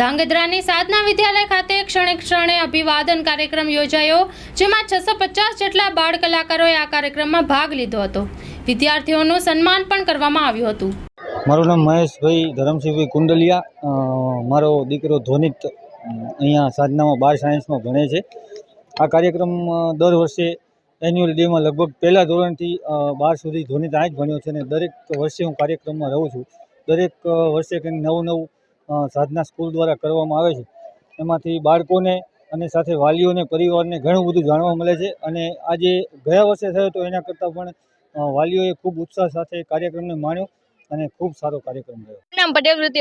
ધાંગધ્રાની સાધના વિદ્યાલય ખાતે ક્ષણે ક્ષણે અભિવાદન કાર્યક્રમ યોજાયો, જેમાં છસો પચાસ જેટલા બાળ કલાકારોએ આ કાર્યક્રમમાં ભાગ લીધો હતો. વિદ્યાર્થીઓનું સન્માન પણ કરવામાં આવ્યું હતું. મારું નામ મહેશભાઈ ધરમસિંહભાઈ કુંડલિયા. મારો દીકરો ધોનિત અહીંયા સાધનામાં બાર સાયન્સમાં ભણે છે. આ કાર્યક્રમ દર વર્ષે એન્યુઅલ ડેમાં લગભગ પહેલા ધોરણથી બાર સુધી ધોનિત અહીં જ ભણ્યો છે અને દરેક વર્ષે હું કાર્યક્રમમાં રહું છું. દરેક વર્ષે કંઈક નવું નવું સાધના સ્કૂલ દ્વારા કરવામાં આવે છે. એમાંથી બાળકોને અને સાથે વાલીઓને પરિવારને ઘણું બધું જાણવા મળે છે અને આજે ગયા વર્ષે થયો તો એના કરતાં પણ વાલીઓએ ખૂબ ઉત્સાહ સાથે કાર્યક્રમને માણ્યો અને ખૂબ સારો કાર્યક્રમ રહ્યો. નામ પટેલ વૃત્તિ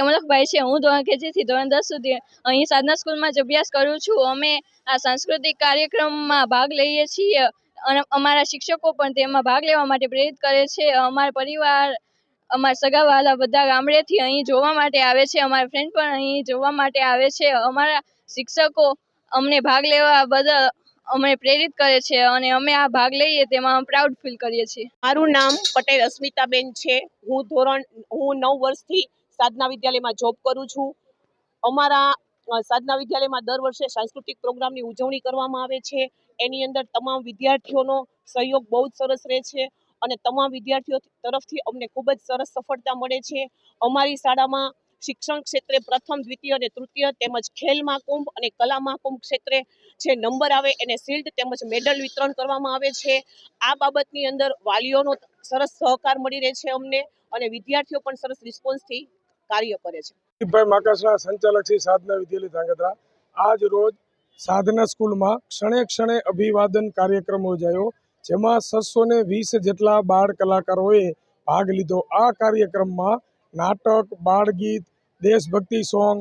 છે. હું ધોરણ કેજીથી ધોરણ દસ સુધી અહીં સાધના સ્કૂલમાં જ અભ્યાસ કરું છું. અમે આ સાંસ્કૃતિક કાર્યક્રમમાં ભાગ લઈએ છીએ. અને અમારા શિક્ષકો પણ તેમાં ભાગ લેવા માટે પ્રેરિત કરે છે. અમારા પરિવાર અમારા સગાવાલા બધા ગામડેથી અહીં જોવા માટે આવે છે, અમારા ફ્રેન્ડ પણ અહીં જોવા માટે આવે છે. અમારા શિક્ષકો અમને ભાગ લેવા બદલ અમને પ્રેરિત કરે છે અને અમે આ ભાગ લઈએ તેમાં પ્રાઉડ ફીલ કરીએ છીએ. મારું નામ પટેલ અસ્મિતાબેન છે. હું ધોરણ, હું નવ વર્ષથી સાધના વિદ્યાલયમાં જોબ કરું છું. અમારા સાધના વિદ્યાલયમાં દર વર્ષે સાંસ્કૃતિક પ્રોગ્રામની ઉજવણી કરવામાં આવે છે. એની અંદર તમામ વિદ્યાર્થીઓનો સહયોગ બહુ જ સરસ રહે છે. અને તમામ વિદ્યાર્થીઓ તરફથી અમને ખૂબ જ સરસ સફળતા મળે છે. અમારી શાળામાં શિક્ષણ ક્ષેત્રે પ્રથમ, દ્વિતીય અને તૃતીય તેમજ ખેલ મહાકુંભ અને કલા મહાકુંભ ક્ષેત્રે જે નંબર આવે એને શિલ્ડ તેમજ મેડલ વિતરણ કરવામાં આવે છે. આ બાબતની અંદર વાલીઓનો સરસ સહકાર મળી રહે છે અમને અને વિદ્યાર્થીઓ પણ સરસ રિસ્પોન્સથી કાર્ય કરે છે. દીપભાઈ માકાસના સંચાલક શ્રી સાધના વિદ્યાલય ધાંગધ્રા. આજ રોજ સાધના સ્કૂલમાં ક્ષણે ક્ષણે અભિવાદન કાર્યક્રમ યોજાયો. જેમાં છસો ને વીસ જેટલા બાળ કલાકારોએ ભાગ લીધો. આ કાર્યક્રમમાં નાટક, બાળગીત, દેશભક્તિ સોંગ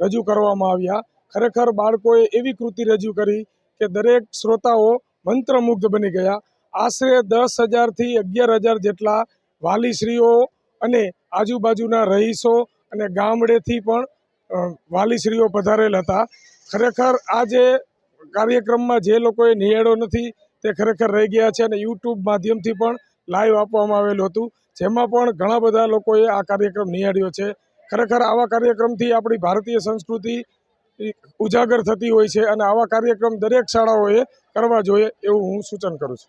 રજૂ કરવામાં આવ્યા. ખરેખર બાળકોએ એવી કૃતિ રજૂ કરી કે દરેક શ્રોતાઓ મંત્રમુગ્ધ બની ગયા. આશરે દસ હજારથી અગિયાર હજાર જેટલા વાલીશ્રીઓ અને આજુબાજુના રહીશો અને ગામડેથી પણ વાલીશ્રીઓ પધારેલ હતા. ખરેખર આ જે કાર્યક્રમમાં જે લોકોએ નિહાળ્યો નથી તે ખરેખર રહી ગયા છે અને યુટ્યુબ માધ્યમથી પણ લાઈવ આપવામાં આવેલું હતું. જેમાં પણ ઘણા બધા લોકોએ આ કાર્યક્રમ નિહાળ્યો છે. ખરેખર આવા કાર્યક્રમથી આપણી ભારતીય સંસ્કૃતિ ઉજાગર થતી હોય છે અને આવા કાર્યક્રમ દરેક શાળાઓએ કરવા જોઈએ એવું હું સૂચન કરું છું.